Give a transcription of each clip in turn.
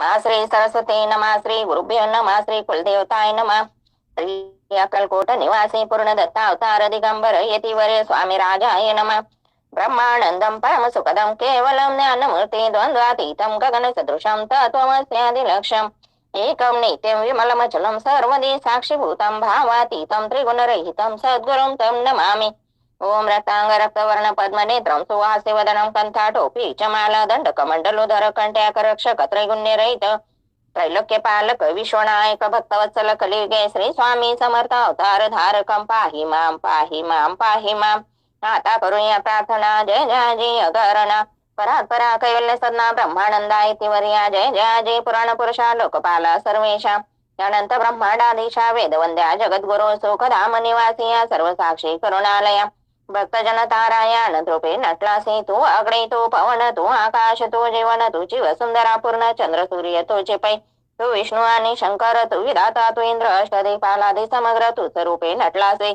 మా శ్రీ సరస్వతి నమా శ్రీ గురుభ్యో నమ శ్రీ కులదేవతాయ నమ. శ్రీ అక్కల్కోట నివాసి పూర్ణదత్త అవతార దిగంబర యతివరే స్వామి రాజాయ నమ. బ్రహ్మానందం పరమ సుఖదం కేవలం జ్ఞానమూర్తి ద్వంద్వాతీతం గగన సదృశం తత్వమస్యాది లక్ష్యం ఏకం నిత్యం విమలమచలం సర్వది సాక్షిభూతం భావాతీతం త్రిగుణరహితం సద్గురుం తం నమామి. ఓం రక్తాంగ రక్తవర్ణ పద్మ कंथाटोपी चमाला కంథాటోపి చమాల దండక మండలోధర కంట్యాక రక్షక త్రైగుణ్యరహిత त्रैलोक्य पालक विश्वनायक भक्तवत्सल कलियुगे श्री स्वामी समर्थ अवतार धारकं पाहि मां पाहि मां पाहि मां। आता करूया प्रार्थना जय जयाजी अगरणा परात् परा कैवल्य सदना ब्रह्मानंदा इतिवर्या जय जयाजी पुराण पुरुषा लोकपाला सर्वेषा अनंत ब्रह्मांडाधीशा वेदवंद्या जगद्गुरु सुखधाम निवासिया सर्वसाक्षी करुणालया। भक्तजन ताराया अनंतरूपे नटलासी तू अग्नि तू पवन तू आकाश तू जीवन तू जीव सुंदरा पूर्ण चंद्र सूर्य तुझे पै तू विष्णू आणि शंकर तू विधाता तू इंद्र अष्टदिपालादी समग्र तूच रूपे नटलासे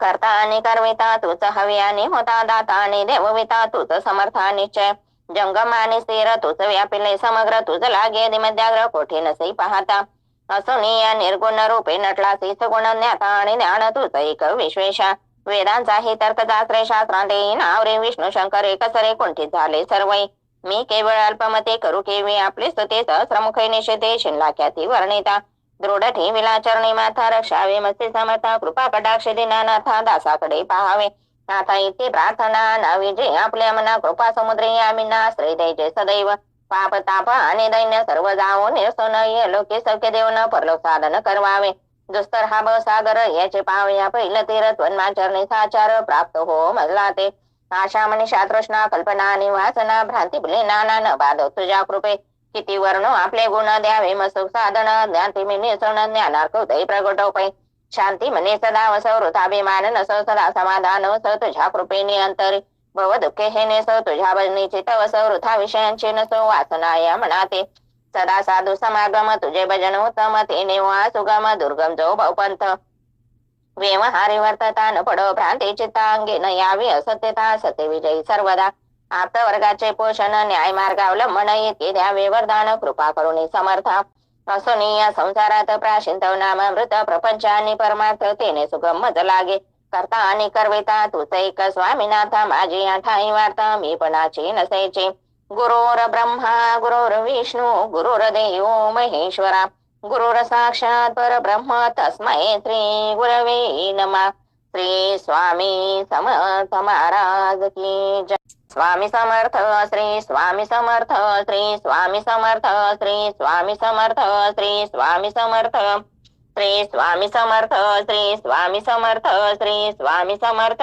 करता आणि करविता तूच हवी आणि होता दाता आणि देवविता तूच समर्था निश्चय जंगम आणि स्थिर तूच व्यापिले समग्र तुझ लागे दिमध्याग्र कोठे नसे पाहता। असून या निर्गुण रूपे नटलासी सगुण ज्ञाता आणि ज्ञान तुझ एक विश्वेशा। वेदांचाही तर्कशास्त्रे शास्त्रांते नावरे विष्णू शंकर एकसरे कुंठित झाले. सर्व मी केवळ अल्पमते करू केवी आपले स्तुते सहस्रमुख निषेधे शिनलाख्याती वर्णिता. दृढ ठेविला चरणी माथा रक्षावे मस्ती समर्था कृपा कटाक्ष दिनानाथा दासाकडे पाहावे. आता इथे प्रार्थना ना जे आपल्या मना कृपा समुद्र आम्ही आश्रय द्यायचे सदैव. पाप ताप आणि दैन्य सर्व जाऊन जावो निरसन लोके सौख्य देऊन परलोक साधन करवावे. जस्तर हा ब सागर याचे पावे या पहिलं तीरथ वन्माचरणी साचार प्राप्त हो मजला ते आशा मनीषा तृष्णा कल्पना आणि वासना भ्रांती भुले नाना न बाधव तुझ्या कृपे। किती वर्ण आपले गुण द्यावे मसुख साधन ज्ञाती मी निसण ज्ञानार्थ उदय प्रगटोपै शांती म्हणे सदा वसवृथाभिमान नस सदा समाधान स तुझ्या कृपेने अंतरी भव दुःखे हे नेस तुझ्या भजनीचे तव वृथा विषयांचे नसो वासना या मनाते। सदा साधू समागम तुझे भजन उत्तम ते नेवा सुगम दुर्गम जो भवपंथ व्यवहारी वर्तता न पडो भ्रांती चित्तांगे न यावी असत्यता सत्य विजयी सर्वदा. आप्त वर्गाचे पोषण न्याय मार्गावलंबन येते द्यावे वरदान कृपा करून समर्थ. असून या संसारात प्राशिंतव नामामृत प्रपंच आणि परमार्थ तेने सुगम मज लागे. करता आणि करविता तुझ एक स्वामीनाथ माझी आठाई वार्ता मी पणाची नसायची. गुरुर ब्रह्मा गुरुर विष्णू गुरुर देव महेश्वरा गुरुर साक्षात परब्रह्म तस्मै श्री गुरवे नमा। श्री स्वामी समर्थ महाराज की जय। Swami Samarth Shri Swami Samarth Shri Swami Samarth Shri Swami Samarth Shri Swami Samarth. Shri Swami Samarth Shri Swami Samarth Shri Swami Samarth.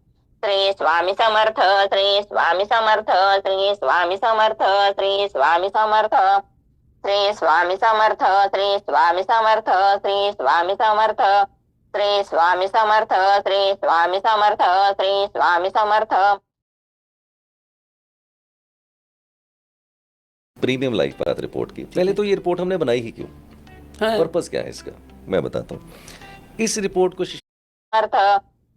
Shri Swami Samarth Shri Swami Samarth Shri Swami Samarth Shri Swami Samarth Shri Swami Samarth Shri Swami Samarth Shri Swami Samarth Shri Swami Samarth Shri Swami Samarth Shri Swami Samarth premium life path report की पहले तो ये report हमने बनाई ही क्यों हाँ purpose क्या है इसका मैं बताता हूँ इस रिपोर्ट को समर्थ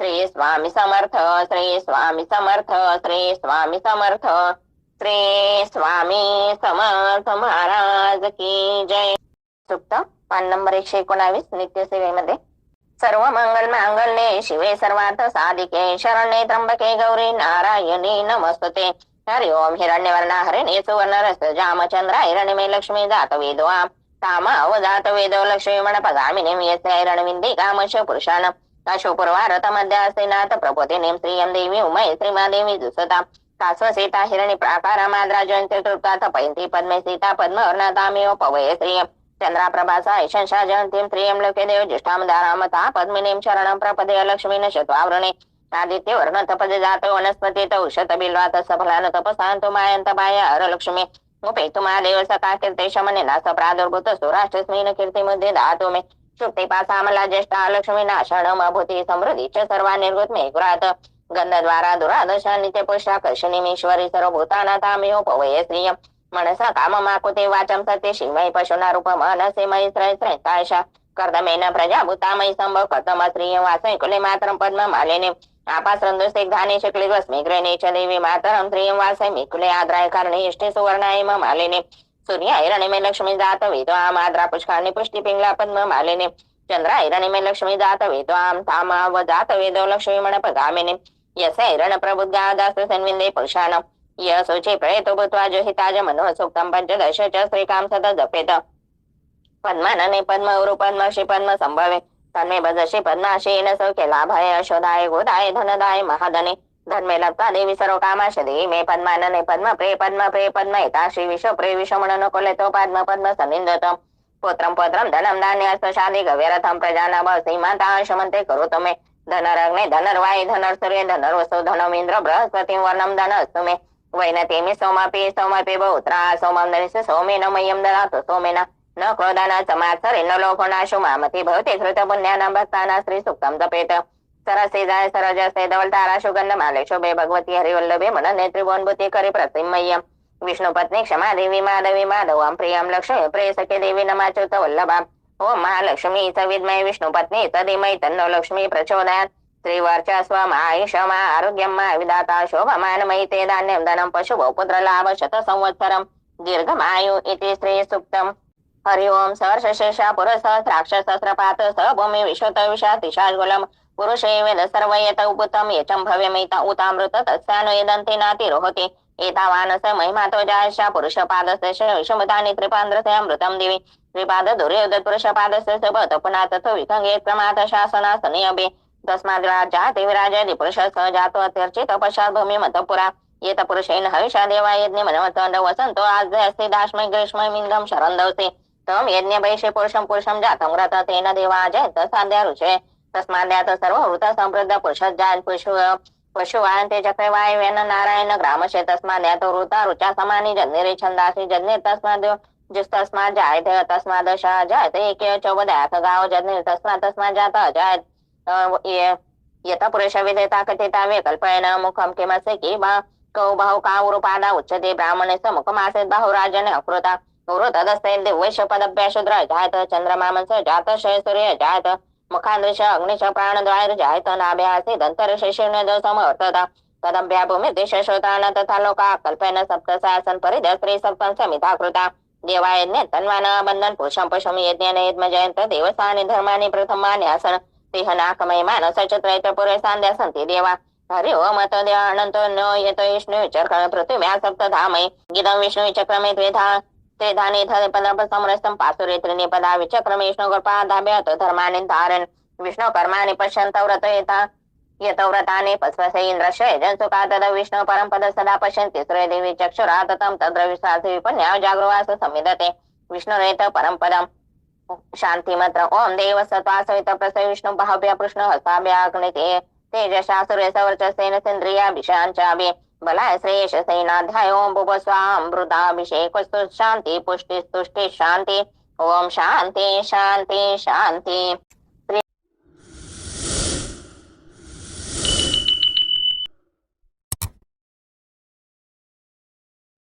श्री स्वामी समर्थ श्री स्वामी समर्थ श्री स्वामी समर्थ श्री स्वामी समर्थ महाराज की जय. सुप्त पान नंबर एकशे एकोणावीस नित्य सेवेमध्ये सर्व मंगल मांगल्ये शिवे सर्वार्थ साधिके शरण्ये त्र्यंबके गौरी नारायणी नमस्तते. हरि ओम हिरण्यवर्णा हरिणी सुवर्ण रस जामचंद्र हिरण्यमे लक्ष्मी जात वेदवा काम अवजात वेदो लक्ष्मी मणपगामिनीं यस्य हिरण्यविन्दी कामश पुरुषान. శుపూర్వారతమధ్యాసేనా ప్రపోతినిం శ్రీయం దేవి ఉమై శ్రీమాదేవి దుసతా కాశ్వసీత హిరణి ప్రాకారమాద్రాజయంతి పద్మే సీత పద్మవర్ణతామియోపవయ శ్రీయం చంద్రాప్రభాస ఐశంషా జయంతిం శ్రీయం లోకేదేవ జ్యేష్టామదారామత పద్మినీం శరణం ప్రపదయ లక్ష్మీన శత్వావృణి ఆదిత్య వర్ణ తపజ జాత వనస్పతి ఉషత బిల్వాత సఫలాను తపసాంతు మాయంతమాయ అరలక్ష్మి ఉపేతుమా దేవ సకా కీర్తేశమని నాస ప్రాదుర్భూత సురాష్ట్రస్మీన కీర్తిముద్ది దాతు మే शुक्ती पासामला ज्येष्ठा लक्ष्मी नाषाढ माभूती समृद्धीचे सर्व निर्गुत मेघव्रात गंधद्वारा दुरादशा नित्यपुष्टाकर्षणीमीश्वरी सर्वभूतानाथामिहोपवये श्रिय मनसा काममाकुते वाचं सत्य शिवै पशुना रूपमनसे मयि श्रयश्रयतायशा कर्दमेन प्रजाभूता मयि संभव कर्दम श्रिय वासै कुले मातरं पद्ममालिने आपासृन्दुस्तिग्धाने शिक्लिगस्मि ग्रेणे च देवी मातरं श्रियं वासैमि कुले आद्राय कर्णे इष्टे सुवर्णाय ममालिने सूर्या ऐराणी लक्ष्मी जात वेदवा आद्रा पुष्काने पृष्ठी पिंगला पद्म मालेने। चंद्र ऐराणी लक्ष्मी जात वेदवा तामा व जात वेद लक्ष्मी मण पगामेने यस ऐरण प्रबुद्धा दास सन्विंदे पुरुषाण यशोचे प्रयत भूत्वा जोहिताज मनोह सोक्त पंचदश चिका सत जपेत। पद्मानने पद्म उरु पद्म श्री पद्म संभवे। तन्मे बजशी पद्माशी न सौख्य लाभाय अशोधाय गोदाय धनदाय महाधने। धन्मे लप्ता देवी सर्व कामाश देवी मे पद्मानने पद्म प्रे पद्म प्रे पद्म येता श्री विश्व प्रे विश्व म्हणून कोलेतो पद्म पद्म सनिंदतम. पोत्रम पोत्रम धनम धान्य शादी गव्यरथम प्रजाना सीमाता शमंते करो मे धनरग्ने धनर्वाय धनर्सूर्य धनर्वसो धनमिंद्र बृहस्पती वर्णम धन अस्तु मे. वैनतेमि सोमापि सोमापि बहुत्रा सोमम धनिष सोमेन मह्यं ददातु सोमेन न क्रोधाना समात्सरे न लोभनाशु मामति पुण्याना भक्ताना श्री सुक्तम जपेत சராசேதாய சரோஜாசேதவள் தாராசுகந்த மாலேஷோபே பகவதி ஹரிவல்லபே மன நேத்ரிபோன்புத்தி கரி பிரசிம்மையம் விஷ்ணு பத்னி க்ஷமா தேவி மாதவி மாதவாம் பிரியாம் லக்ஷ்மி பிரேசகே தேவி நமாச்சுத வல்லபாம் ஓம் மகாலட்சுமி சவித்மை விஷ்ணு பத்னி ததிமை தன்னோ லக்ஷ்மி பிரச்சோதயாத் ஸ்ரீவர்ச்ச ஸ்வம் ஆயுஷம் ஆரோக்கியம் விதாத்தா శోభమానమై తే ధాన్యం ధనం పశుభో పుత్రలాభ శత సంవత్సరం దీర్ఘమాయు ఇది శ్రీ సూక్తం हरि ओम सहर्षशेषा पुरसहस्राक्ष सहस्रपात सहभूमी विश्वत विशा दिशागुलम ಪುರುಷೇವೇದ ಸರ್ವಯತ ಉಪುತಂ ಯಚಂ ಭವೆ ಮೈತ ಉತಾಮೃತ ತತ್ಸಾನು ಯದಂತಿ ನಾತಿರೋಹತಿ ಏತಾವಾನಸ ಮಹಿಮಾತ್ವಜಾಯಶ ಪುರುಷಪಾದಸ್ಯ ವಿಷಮತಾನಿ ತ್ರಿಪಾಂದ್ರಸ ಅಮೃತಂ ದಿವಿ ತ್ರಿಪಾದ ದುರ್ಯೋಧತ್ ಪುರುಷಪಾದಸ್ಯ ಸುಭತ ಪುನಃ ತಥೋ ವಿಕಂಗೇ ಕ್ರಮಾತ ಶಾಸನಾಸನಿ ಅಭಿ ತಸ್ಮಾದ್ ರಾಜಾ ದೇವಿರಾಜಯತಿ ಪುರುಷ ಸ ಜಾತೋ ಅತ್ಯರ್ಚಿತ ಪಶ್ಚಾದ್ಭೂಮಿ ಮತಪುರ ಏತ ಪುರುಷೇನ ಹವಿಷಾ ದೇವಾ ಯಜ್ಞ ಮನವತ್ತಂಡ ವಸಂತೋ ಆದ್ಯ ಅಸ್ತಿ ದಾಶ್ಮೈ ಗ್ರೀಷ್ಮೈಂದಂ ಶರಂದೌಸಿ ತಂ ಯಜ್ಞ ಬೈಷೆ ಪುರುಷಂ ಪುರುಷಂ ಜಾತಂ ರತ ತೇನ ದೇವಾ ಜಯತ ಸಾಧ್ಯ ರುಚೆ तस्मात् सर्वभूत समृद्ध पुरुषजात पुष्प पशुवान त्याच्याकडे वायवेन नारायण ग्रामशे तस्माद ऋता ऋचा समानी जन्निरे छंदासी जन्नीर तस्माद जुस्तस्मात जायते तस्माद शा जायते एक चौबदाख गाव जन्नीर तस्मात तस्मात जात अजायत। यत पुरुष विधेता कथिता विकल्पेन मुखम किमसे कि बा कौ भाऊ का उरुपादा उच्चते ब्राह्मणे समुखमासे बाहुराजन अकृता। वृतदस्ते दिव्य शपदभ्या शूद्र जायत चंद्रमामन जात शय सूर्य जायत मुखादृश अग्निश प्राणद्वार जायत नाभ्यासे दंतर शैशन्य समर्थता तदभ्या भूमिदेश श्रोतान तथा लोका कल्पेन सप्त शासन परिद स्त्री सप्तम समिता कृता देवायज्ञ तन्वान बंधन पुरुषं पशुम यज्ञ यज्ञ जयंत देवसानि धर्मानि प्रथमानि आसन। मानस पुरे सन्ति देवा। हरि ओम तद्य अनंत नो यतो विष्णु चक्र पृथ्व्या सप्तधामय गिदं विष्णु चक्रमे द्विधा ते धानेथपदपसमरसं पासुरेत्रिनिपदा विचक्रम विष्णुकृपादाभ्यत धर्माणि धारन्। विष्णुकर्माणि पश्यन्तौ व्रत यथा यतो व्रतानि पस्वस इन्द्रशय जनसुका तद विष्णु परं पद सदा पश्यन्ति। सूर्यदेवी चक्षुराततं तद्रविश्वासि विपन्या जागृवास संविदते विष्णुरेत परं पदम्। शान्तिमत्र ॐ देव सत्वा सवित प्रसव विष्णु भाव्य पृष्णु हस्ताभ्याग्निते तेजसा सुरेश वर्चसेन सेन्द्रियाभिषाञ्चाभि बलाय श्रेष सेनाध्याय ओम बुभस्वामृताभिषेकस्तु शान्ति पुष्टिस्तुष्टि शान्ति। ओम शान्ति शान्ति शान्ति।